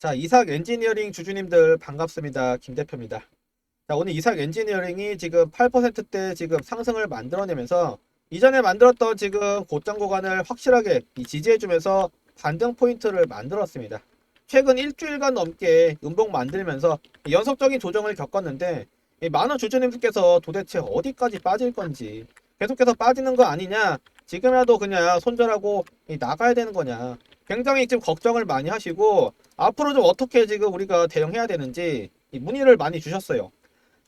자, 이삭 엔지니어링 주주님들 반갑습니다. 김 대표입니다. 자, 오늘 이삭 엔지니어링이 지금 8%대 지금 상승을 만들어내면서 이전에 만들었던 지금 고점 구간을 확실하게 이 지지해주면서 반등 포인트를 만들었습니다. 최근 일주일간 넘게 음봉 만들면서 연속적인 조정을 겪었는데 이 많은 주주님들께서 도대체 어디까지 빠질 건지 계속해서 빠지는 거 아니냐 지금이라도 그냥 손절하고 이 나가야 되는 거냐 굉장히 지금 걱정을 많이 하시고 앞으로 좀 어떻게 지금 우리가 대응해야 되는지 이 문의를 많이 주셨어요.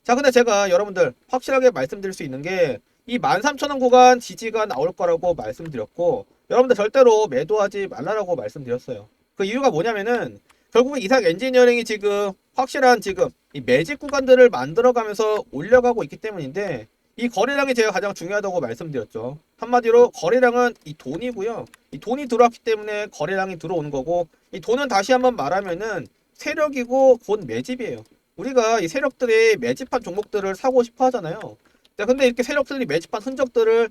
자, 근데 제가 여러분들 확실하게 말씀드릴 수 있는 게 이 13,000원 구간 지지가 나올 거라고 말씀드렸고 여러분들 절대로 매도하지 말라라고 말씀드렸어요. 그 이유가 뭐냐면은 결국에 이삭 엔지니어링이 지금 확실한 지금 이 매집 구간들을 만들어가면서 올려가고 있기 때문인데 이 거래량이 제가 가장 중요하다고 말씀드렸죠. 한마디로 거래량은 이 돈이고요. 이 돈이 들어왔기 때문에 거래량이 들어오는 거고 이 돈은 다시 한번 말하면은 세력이고 곧 매집이에요. 우리가 이 세력들이 매집한 종목들을 사고 싶어 하잖아요. 자, 근데 이렇게 세력들이 매집한 흔적들을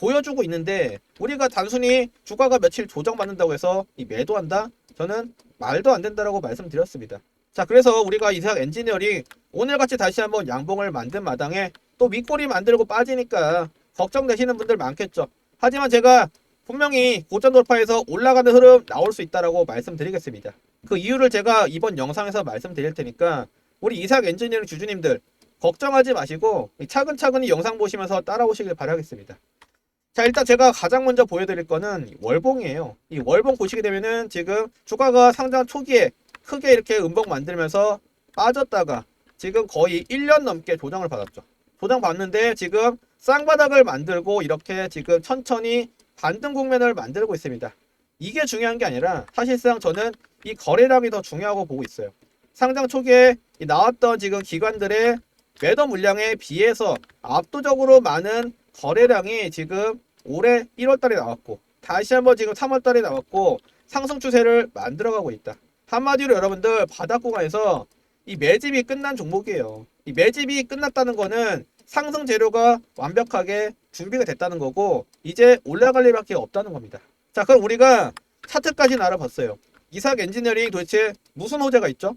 보여주고 있는데 우리가 단순히 주가가 며칠 조정받는다고 해서 이 매도한다? 저는 말도 안 된다라고 말씀드렸습니다. 자, 그래서 우리가 이삭 엔지니어링 오늘같이 다시 한번 양봉을 만든 마당에 또 윗골이 만들고 빠지니까 걱정되시는 분들 많겠죠. 하지만 제가 분명히 고점 돌파해서 올라가는 흐름 나올 수 있다라고 말씀드리겠습니다. 그 이유를 제가 이번 영상에서 말씀드릴 테니까 우리 이삭 엔지니어링 주주님들 걱정하지 마시고 차근차근히 영상 보시면서 따라오시길 바라겠습니다. 자 일단 제가 가장 먼저 보여드릴 거는 월봉이에요. 이 월봉 보시게 되면은 지금 주가가 상장 초기에 크게 이렇게 음봉 만들면서 빠졌다가 지금 거의 1년 넘게 조정을 받았죠. 조정 받는데 지금 쌍바닥을 만들고 이렇게 지금 천천히 반등 국면을 만들고 있습니다. 이게 중요한 게 아니라 사실상 저는 이 거래량이 더 중요하고 보고 있어요. 상장 초기에 이 나왔던 지금 기관들의 매도 물량에 비해서 압도적으로 많은 거래량이 지금 올해 1월 달에 나왔고 다시 한번 지금 3월 달에 나왔고 상승 추세를 만들어가고 있다. 한마디로 여러분들 바닥 구간에서 이 매집이 끝난 종목이에요. 이 매집이 끝났다는 거는 상승 재료가 완벽하게 준비가 됐다는 거고 이제 올라갈 일밖에 없다는 겁니다. 자, 그럼 우리가 차트까지는 알아봤어요. 이삭 엔지니어링 도대체 무슨 호재가 있죠?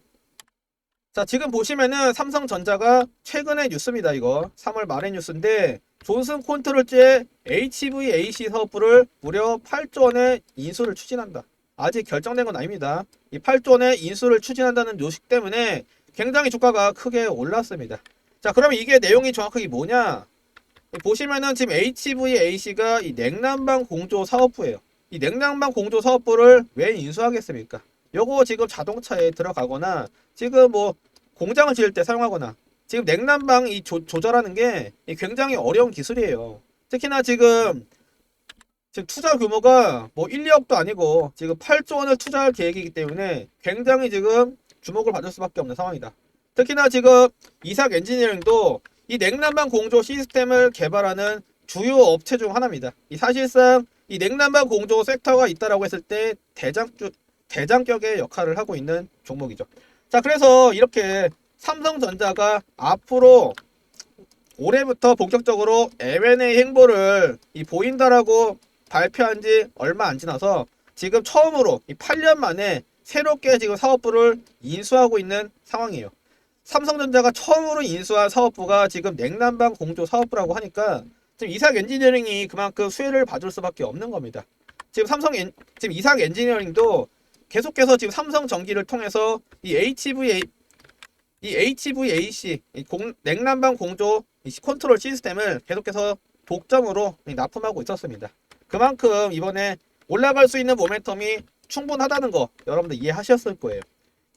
자, 지금 보시면은 삼성전자가 최근의 뉴스입니다. 이거 3월 말의 뉴스인데 존슨 콘트롤제 HVAC 사업부를 무려 8조 원의 인수를 추진한다. 아직 결정된 건 아닙니다. 이 8조 원의 인수를 추진한다는 요식 때문에 굉장히 주가가 크게 올랐습니다. 자, 그러면 이게 내용이 정확하게 뭐냐? 보시면은 지금 HVAC가 이 냉난방 공조 사업부예요. 이 냉난방 공조 사업부를 왜 인수하겠습니까? 요거 지금 자동차에 들어가거나 지금 뭐 공장을 지을 때 사용하거나 지금 냉난방 이 조, 조절하는 게 굉장히 어려운 기술이에요. 특히나 지금 지금 투자 규모가 뭐 1, 2억도 아니고 지금 8조 원을 투자할 계획이기 때문에 굉장히 지금 주목을 받을 수밖에 없는 상황이다. 특히나 지금 이삭 엔지니어링도 이 냉난방 공조 시스템을 개발하는 주요 업체 중 하나입니다. 이 사실상 이 냉난방 공조 섹터가 있다라고 했을 때 대장주 대장격의 역할을 하고 있는 종목이죠. 자, 그래서 이렇게 삼성전자가 앞으로 올해부터 본격적으로 M&A 행보를 이 보인다라고 발표한 지 얼마 안 지나서 지금 처음으로 이 8년 만에 새롭게 지금 사업부를 인수하고 있는 상황이에요. 삼성전자가 처음으로 인수한 사업부가 지금 냉난방 공조 사업부라고 하니까 지금 이삭 엔지니어링이 그만큼 수혜를 받을 수밖에 없는 겁니다. 지금 삼성 엔, 지금 이삭 엔지니어링도 계속해서 지금 삼성 전기를 통해서 이 HVA 이 HVAC 이 공, 냉난방 공조 이 컨트롤 시스템을 계속해서 독점으로 납품하고 있었습니다. 그만큼 이번에 올라갈 수 있는 모멘텀이 충분하다는 거 여러분들 이해하셨을 거예요.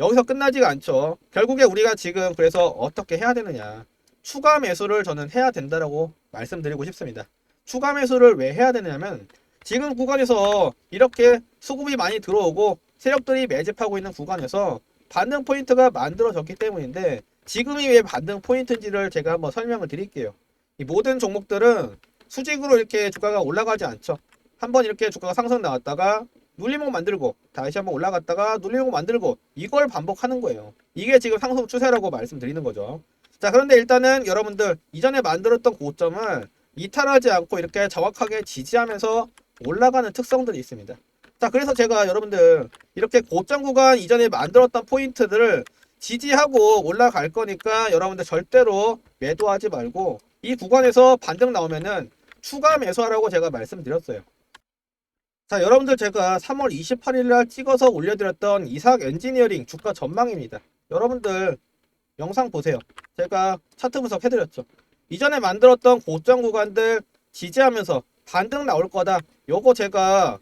여기서 끝나지가 않죠. 결국에 우리가 지금 그래서 어떻게 해야 되느냐. 추가 매수를 저는 해야 된다라고 말씀드리고 싶습니다. 추가 매수를 왜 해야 되냐면 지금 구간에서 이렇게 수급이 많이 들어오고 세력들이 매집하고 있는 구간에서 반등 포인트가 만들어졌기 때문인데 지금이 왜 반등 포인트인지를 제가 한번 설명을 드릴게요. 이 모든 종목들은 수직으로 이렇게 주가가 올라가지 않죠. 한번 이렇게 주가가 상승 나왔다가 눌림목 만들고 다시 한번 올라갔다가 눌림목 만들고 이걸 반복하는 거예요. 이게 지금 상승 추세라고 말씀드리는 거죠. 자 그런데 일단은 여러분들 이전에 만들었던 고점을 이탈하지 않고 이렇게 정확하게 지지하면서 올라가는 특성들이 있습니다. 자, 그래서 제가 여러분들 이렇게 고점 구간 이전에 만들었던 포인트들을 지지하고 올라갈 거니까 여러분들 절대로 매도하지 말고 이 구간에서 반등 나오면은 추가 매수하라고 제가 말씀드렸어요. 자, 여러분들 제가 3월 28일 날 찍어서 올려드렸던 이삭 엔지니어링 주가 전망입니다. 여러분들 영상 보세요. 제가 차트 분석 해드렸죠. 이전에 만들었던 고점 구간들 지지하면서 반등 나올 거다. 요거 제가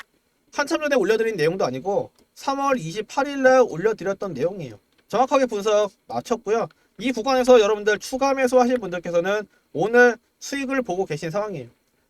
한참 전에 올려드린 내용도 아니고 3월 28일 날 올려드렸던 내용이에요. 정확하게 분석 마쳤고요. 이 구간에서 여러분들 추가 매수하실 분들께서는 오늘 수익을 보고 계신 상황이에요.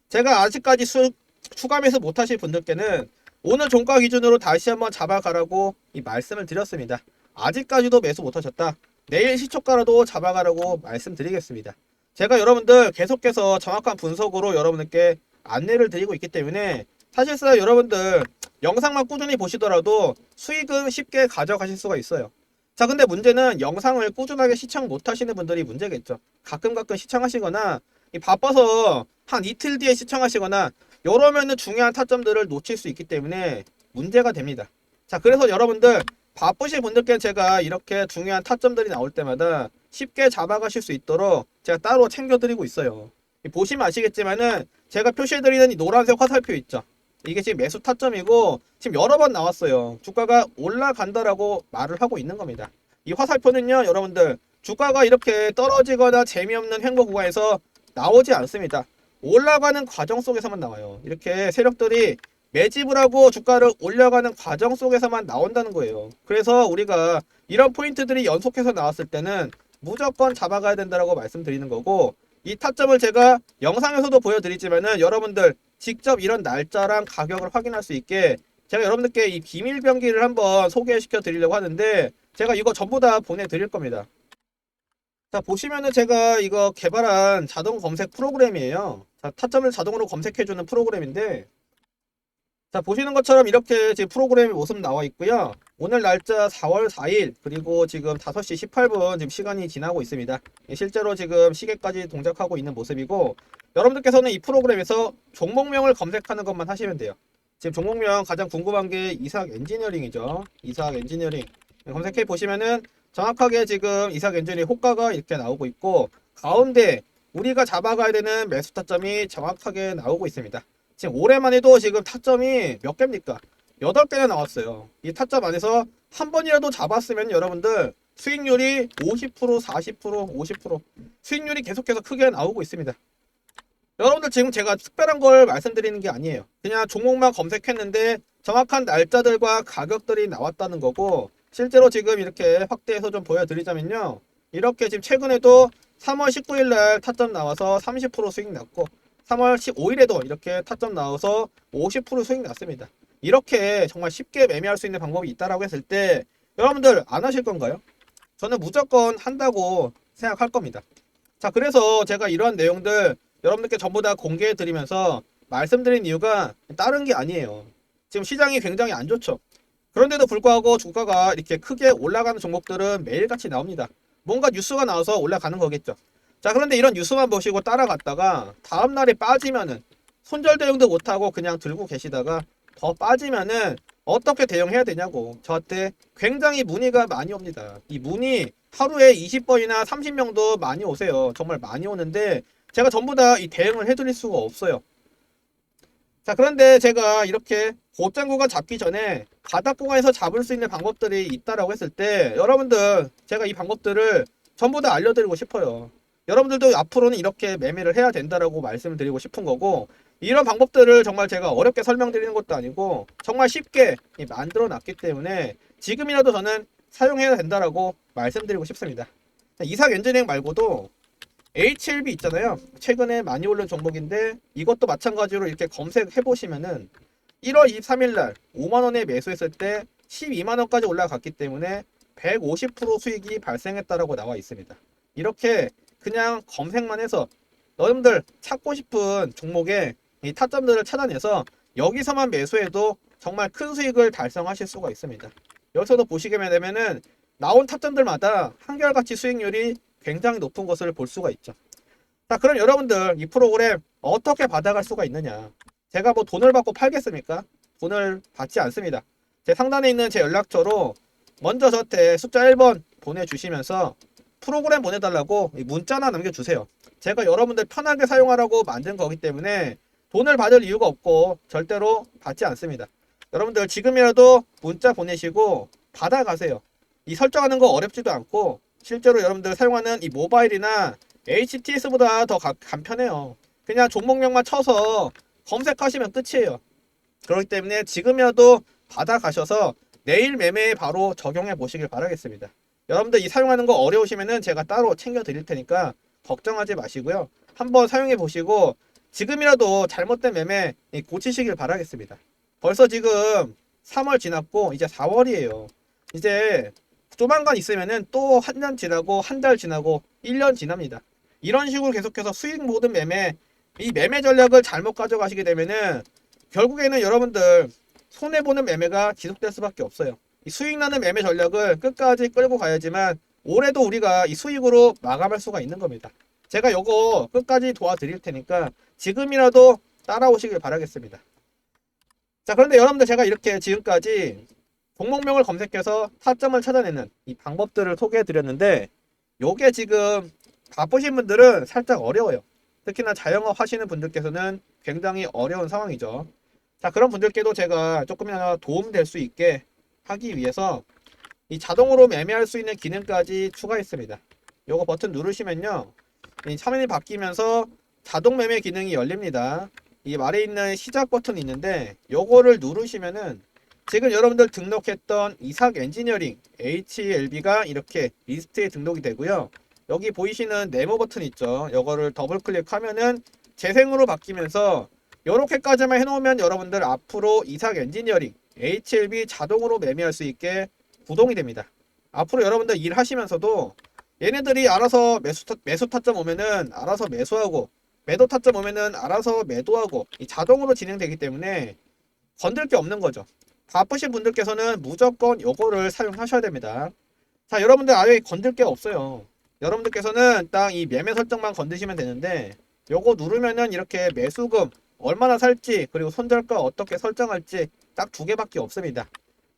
제가 아직까지 수, 추가 매수 못하실 분들께는 오늘 종가 기준으로 다시 한번 잡아가라고 이 말씀을 드렸습니다. 아직까지도 매수 못하셨다. 내일 시초가라도 잡아가라고 말씀드리겠습니다. 제가 여러분들 계속해서 정확한 분석으로 여러분들께 안내를 드리고 있기 때문에 사실상 여러분들 영상만 꾸준히 보시더라도 수익은 쉽게 가져가실 수가 있어요. 자, 근데 문제는 영상을 꾸준하게 시청 못 하시는 분들이 문제겠죠. 가끔 가끔 시청하시거나 이 바빠서 한 이틀 뒤에 시청하시거나 이러면은 중요한 타점들을 놓칠 수 있기 때문에 문제가 됩니다. 자, 그래서 여러분들 바쁘신 분들께 제가 이렇게 중요한 타점들이 나올 때마다 쉽게 잡아가실 수 있도록 제가 따로 챙겨드리고 있어요. 이 보시면 아시겠지만은 제가 표시해드리는 이 노란색 화살표 있죠. 이게 지금 매수 타점이고 지금 여러 번 나왔어요. 주가가 올라간다라고 말을 하고 있는 겁니다. 이 화살표는요, 여러분들 주가가 이렇게 떨어지거나 재미없는 횡보 구간에서 나오지 않습니다. 올라가는 과정 속에서만 나와요. 이렇게 세력들이 매집을 하고 주가를 올려가는 과정 속에서만 나온다는 거예요. 그래서 우리가 이런 포인트들이 연속해서 나왔을 때는 무조건 잡아가야 된다라고 말씀드리는 거고 이 타점을 제가 영상에서도 보여드리지만은 여러분들 직접 이런 날짜랑 가격을 확인할 수 있게 제가 여러분들께 이 비밀 병기를 한번 소개시켜 드리려고 하는데 제가 이거 전부 다 보내드릴 겁니다. 자 보시면은 제가 이거 개발한 자동 검색 프로그램이에요. 자 타점을 자동으로 검색해주는 프로그램인데 자 보시는 것처럼 이렇게 지금 프로그램의 모습 나와 있고요. 오늘 날짜 4월 4일 그리고 지금 5시 18분 지금 시간이 지나고 있습니다. 예, 실제로 지금 시계까지 동작하고 있는 모습이고 여러분들께서는 이 프로그램에서 종목명을 검색하는 것만 하시면 돼요. 지금 종목명 가장 궁금한 게 이삭 엔지니어링이죠. 이삭 엔지니어링 검색해 보시면은 정확하게 지금 이삭 엔지니어링 호가가 이렇게 나오고 있고 가운데 우리가 잡아가야 되는 매수 타점이 정확하게 나오고 있습니다. 지금 올해만 해도 지금 타점이 몇 개입니까? 8개나 나왔어요. 이 타점 안에서 한 번이라도 잡았으면 여러분들 수익률이 50%, 40%, 50% 수익률이 계속해서 크게 나오고 있습니다. 여러분들 지금 제가 특별한 걸 말씀드리는 게 아니에요. 그냥 종목만 검색했는데 정확한 날짜들과 가격들이 나왔다는 거고 실제로 지금 이렇게 확대해서 좀 보여드리자면요. 이렇게 지금 최근에도 3월 19일 날 타점 나와서 30% 수익 났고 3월 15일에도 이렇게 타점 나와서 50% 수익 났습니다. 이렇게 정말 쉽게 매매할 수 있는 방법이 있다라고 했을 때 여러분들 안 하실 건가요? 저는 무조건 한다고 생각할 겁니다. 자, 그래서 제가 이러한 내용들 여러분들께 전부 다 공개해 드리면서 말씀드린 이유가 다른 게 아니에요. 지금 시장이 굉장히 안 좋죠. 그런데도 불구하고 주가가 이렇게 크게 올라가는 종목들은 매일같이 나옵니다. 뭔가 뉴스가 나와서 올라가는 거겠죠. 자, 그런데 이런 뉴스만 보시고 따라갔다가 다음 날에 빠지면은 손절 대응도 못하고 그냥 들고 계시다가 더 빠지면은 어떻게 대응해야 되냐고 저한테 굉장히 문의가 많이 옵니다. 이 문의 하루에 20번이나 30명도 많이 오세요. 정말 많이 오는데 제가 전부 다 이 대응을 해드릴 수가 없어요. 자, 그런데 제가 이렇게 구간 잡기 전에 바닥 구간에서 잡을 수 있는 방법들이 있다라고 했을 때 여러분들 제가 이 방법들을 전부 다 알려드리고 싶어요. 여러분들도 앞으로는 이렇게 매매를 해야 된다라고 말씀을 드리고 싶은 거고 이런 방법들을 정말 제가 어렵게 설명드리는 것도 아니고 정말 쉽게 만들어 놨기 때문에 지금이라도 저는 사용해야 된다라고 말씀드리고 싶습니다. 이삭 엔지니어링 말고도 HLB 있잖아요. 최근에 많이 오른 종목인데 이것도 마찬가지로 이렇게 검색해 보시면은 1월 23일 날 5만 원에 매수했을 때 12만 원까지 올라갔기 때문에 150% 수익이 발생했다라고 나와 있습니다. 이렇게 그냥 검색만 해서 여러분들 찾고 싶은 종목의 이 타점들을 찾아내서 여기서만 매수해도 정말 큰 수익을 달성하실 수가 있습니다. 여기서도 보시게 되면은 나온 타점들마다 한결같이 수익률이 굉장히 높은 것을 볼 수가 있죠. 자, 그럼 여러분들 이 프로그램 어떻게 받아갈 수가 있느냐? 제가 뭐 돈을 받고 팔겠습니까? 돈을 받지 않습니다. 제 상단에 있는 제 연락처로 먼저 저한테 숫자 1번 보내주시면서 프로그램 보내달라고 이 문자나 남겨주세요. 제가 여러분들 편하게 사용하라고 만든 거기 때문에 돈을 받을 이유가 없고 절대로 받지 않습니다. 여러분들 지금이라도 문자 보내시고 받아가세요. 이 설정하는 거 어렵지도 않고 실제로 여러분들 사용하는 이 모바일이나 HTS보다 더 가- 간편해요. 그냥 종목명만 쳐서 검색하시면 끝이에요. 그렇기 때문에 지금이라도 받아가셔서 내일 매매에 바로 적용해 보시길 바라겠습니다. 여러분들 이 사용하는 거 어려우시면은 제가 따로 챙겨 드릴 테니까 걱정하지 마시고요. 한번 사용해 보시고 지금이라도 잘못된 매매 이 고치시길 바라겠습니다. 벌써 지금 3월 지났고 이제 4월이에요. 이제 조만간 있으면은 또 한 년 지나고 한 달 지나고 1년 지납니다. 이런 식으로 계속해서 수익 모든 매매 이 매매 전략을 잘못 가져가시게 되면은 결국에는 여러분들 손해 보는 매매가 지속될 수밖에 없어요. 이 수익 나는 매매 전략을 끝까지 끌고 가야지만 올해도 우리가 이 수익으로 마감할 수가 있는 겁니다. 제가 요거 끝까지 도와드릴 테니까 지금이라도 따라오시길 바라겠습니다. 자, 그런데 여러분들 제가 이렇게 지금까지 종목명을 검색해서 타점을 찾아내는 이 방법들을 소개해 드렸는데 요게 지금 바쁘신 분들은 살짝 어려워요. 특히나 자영업 하시는 분들께서는 굉장히 어려운 상황이죠. 자, 그런 분들께도 제가 조금이나마 도움될 수 있게 하기 위해서 이 자동으로 매매할 수 있는 기능까지 추가했습니다. 요거 버튼 누르시면요. 이 화면이 바뀌면서 자동 매매 기능이 열립니다. 이 아래 있는 시작 버튼이 있는데 요거를 누르시면은 지금 여러분들 등록했던 이삭 엔지니어링 HLB가 이렇게 리스트에 등록이 되고요. 여기 보이시는 네모 버튼 있죠. 요거를 더블 클릭하면은 재생으로 바뀌면서 요렇게까지만 해놓으면 여러분들 앞으로 이삭 엔지니어링 HLB 자동으로 매매할 수 있게 구동이 됩니다. 앞으로 여러분들 일하시면서도 얘네들이 알아서 매수, 타, 매수 타점 오면은 알아서 매수하고 매도 타점 오면은 알아서 매도하고 이 자동으로 진행되기 때문에 건들 게 없는 거죠. 바쁘신 분들께서는 무조건 요거를 사용하셔야 됩니다. 자, 여러분들 아예 건들 게 없어요. 여러분들께서는 딱 이 매매 설정만 건드시면 되는데 요거 누르면은 이렇게 매수금 얼마나 살지 그리고 손절가 어떻게 설정할지 딱 두 개밖에 없습니다.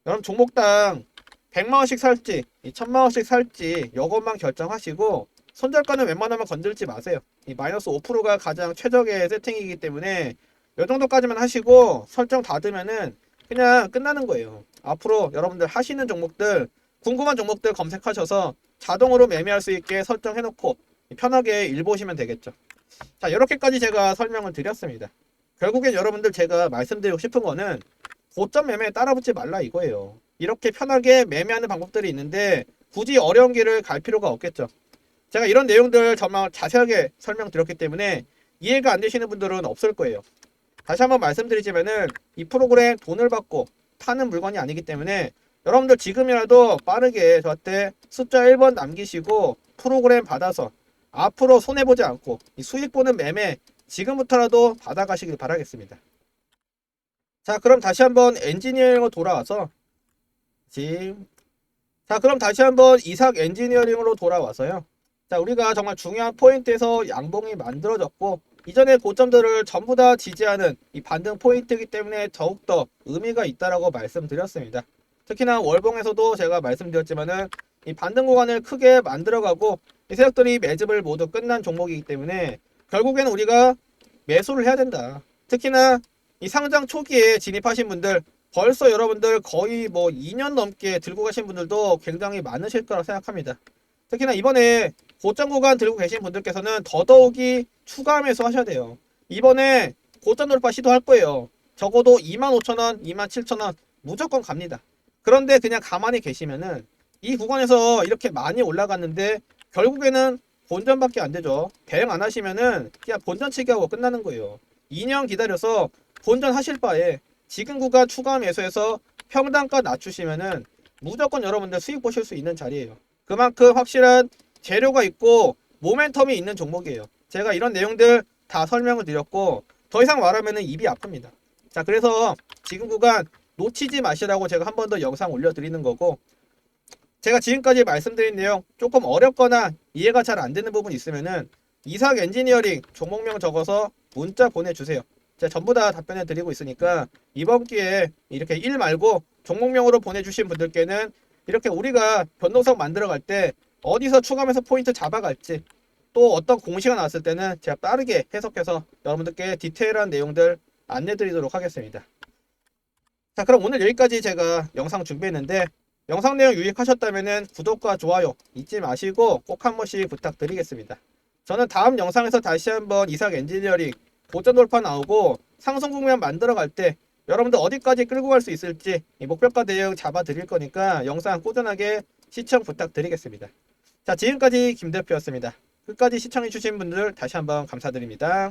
여러분 종목당 100만 원씩 살지 1000만 원씩 살지 요것만 결정하시고 손절가는 웬만하면 건들지 마세요. 이 마이너스 5%가 가장 최적의 세팅이기 때문에 요 정도까지만 하시고 설정 닫으면은 그냥 끝나는 거예요. 앞으로 여러분들 하시는 종목들 궁금한 종목들 검색하셔서 자동으로 매매할 수 있게 설정해놓고 편하게 읽보시면 되겠죠. 자, 이렇게까지 제가 설명을 드렸습니다. 결국엔 여러분들 제가 말씀드리고 싶은 거는 고점 매매에 따라붙지 말라 이거예요. 이렇게 편하게 매매하는 방법들이 있는데 굳이 어려운 길을 갈 필요가 없겠죠. 제가 이런 내용들 정말 자세하게 설명드렸기 때문에 이해가 안 되시는 분들은 없을 거예요. 다시 한번 말씀드리자면은 이 프로그램 돈을 받고 파는 물건이 아니기 때문에 여러분들 지금이라도 빠르게 저한테 숫자 1번 남기시고 프로그램 받아서 앞으로 손해보지 않고 이 수익 보는 매매 지금부터라도 받아가시길 바라겠습니다. 자, 그럼 다시 한번 엔지니어링으로 돌아와서 자, 그럼 다시 한번 이삭 엔지니어링으로 돌아와서요. 자, 우리가 정말 중요한 포인트에서 양봉이 만들어졌고 이전의 고점들을 전부 다 지지하는 이 반등 포인트이기 때문에 더욱더 의미가 있다라고 말씀드렸습니다. 특히나 월봉에서도 제가 말씀드렸지만은 이 반등 구간을 크게 만들어가고 이 세력들이 매집을 모두 끝난 종목이기 때문에 결국에는 우리가 매수를 해야 된다. 특히나 이 상장 초기에 진입하신 분들 벌써 여러분들 거의 뭐 2년 넘게 들고 가신 분들도 굉장히 많으실 거라 생각합니다. 특히나 이번에 고점 구간 들고 계신 분들께서는 더더욱이 추가 매수 하셔야 돼요. 이번에 고점 돌파 시도할 거예요. 적어도 25,000원, 27,000원 무조건 갑니다. 그런데 그냥 가만히 계시면은 이 구간에서 이렇게 많이 올라갔는데 결국에는 본전밖에 안 되죠. 대응 안 하시면은 그냥 본전치기 하고 끝나는 거예요. 2년 기다려서 본전 하실 바에 지금 구간 추가 매수해서 평단가 낮추시면은 무조건 여러분들 수익 보실 수 있는 자리예요. 그만큼 확실한 재료가 있고 모멘텀이 있는 종목이에요. 제가 이런 내용들 다 설명을 드렸고 더 이상 말하면은 입이 아픕니다. 자, 그래서 지금 구간 놓치지 마시라고 제가 한 번 더 영상 올려드리는 거고 제가 지금까지 말씀드린 내용 조금 어렵거나 이해가 잘 안 되는 부분 있으면은 이삭 엔지니어링 종목명 적어서 문자 보내주세요. 제가 전부 다 답변해 드리고 있으니까 이번 기회에 이렇게 일 말고 종목명으로 보내주신 분들께는 이렇게 우리가 변동성 만들어갈 때 어디서 추가하면서 포인트 잡아갈지 또 어떤 공시가 나왔을 때는 제가 빠르게 해석해서 여러분들께 디테일한 내용들 안내 드리도록 하겠습니다. 자 그럼 오늘 여기까지 제가 영상 준비했는데 영상 내용 유익하셨다면 구독과 좋아요 잊지 마시고 꼭 한 번씩 부탁드리겠습니다. 저는 다음 영상에서 다시 한번 이삭 엔지니어링 고점 돌파 나오고 상승 국면 만들어 갈 때 여러분들 어디까지 끌고 갈 수 있을지 이 목표가 대응 잡아 드릴 거니까 영상 꾸준하게 시청 부탁드리겠습니다. 자 지금까지 김 대표였습니다. 끝까지 시청해 주신 분들 다시 한번 감사드립니다.